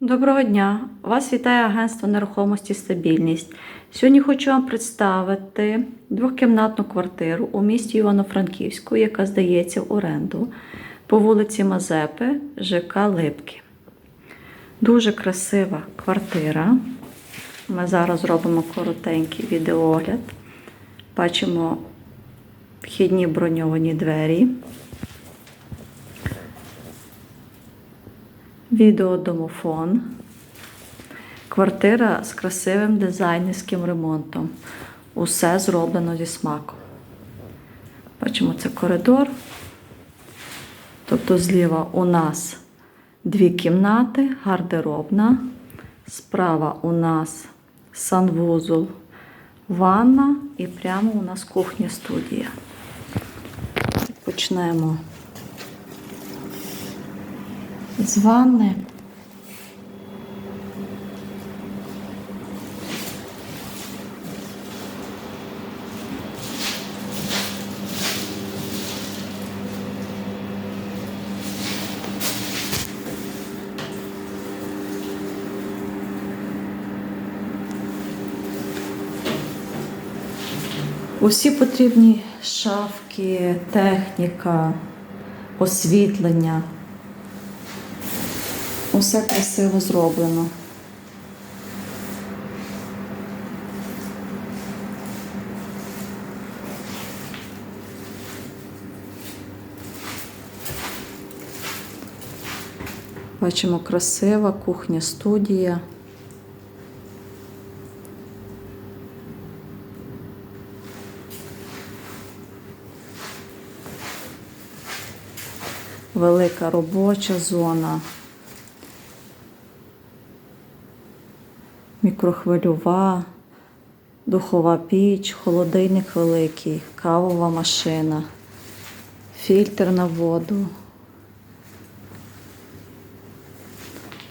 Доброго дня! Вас вітає агентство нерухомості Стабільність. Сьогодні хочу вам представити двохкімнатну квартиру у місті Івано-Франківську, яка здається в оренду по вулиці Мазепи, ЖК Липки. Дуже красива квартира. Ми зараз зробимо коротенький відеогляд. Бачимо вхідні броньовані двері. Відеодомофон. Квартира з красивим дизайнерським ремонтом. Усе зроблено зі смаком. Бачимо, це коридор. Тобто зліва у нас дві кімнати, гардеробна. Справа у нас санвузол, ванна і прямо у нас кухня студія. Почнемо з ванни. Усі потрібні шафки, техніка, освітлення. Усе красиво зроблено. Бачимо красива кухня, студія. Велика робоча зона. Мікрохвильова, духова піч, холодильник великий, кавова машина, фільтр на воду.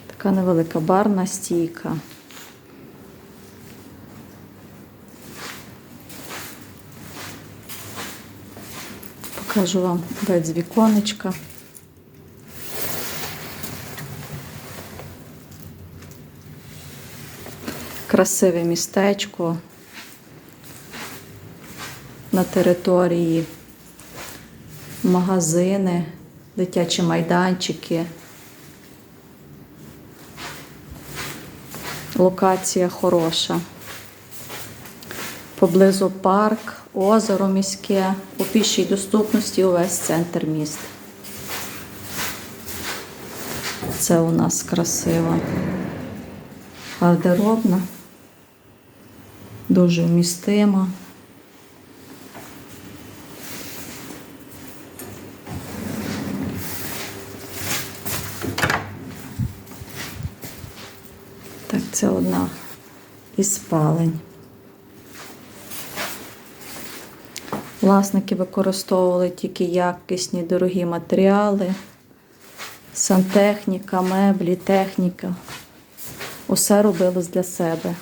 Така невелика барна стійка. Покажу вам вид з віконечка. Красиве містечко на території, магазини, дитячі майданчики. Локація хороша. Поблизу парк, озеро міське, у пішій доступності увесь центр міста. Це у нас красиво. Гардеробна дуже вмістима. Так, це одна із спалень. Власники використовували тільки якісні дорогі матеріали, сантехніка, меблі, техніка. Усе робилось для себе.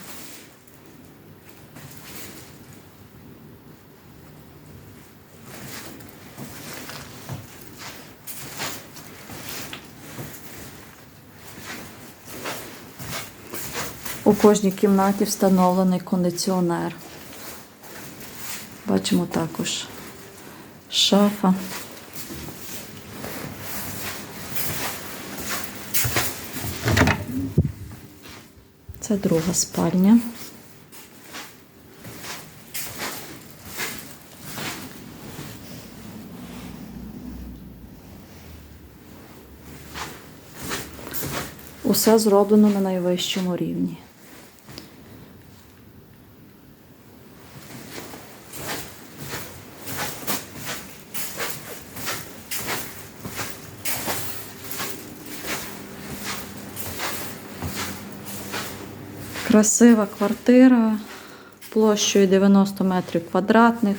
У кожній кімнаті встановлений кондиціонер. Бачимо також шафа. Це друга спальня. Усе зроблено на найвищому рівні. Красива квартира площею 90 метрів квадратних,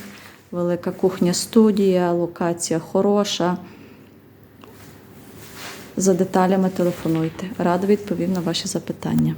велика кухня студія, локація хороша. За деталями телефонуйте. Радо відповім на ваші запитання.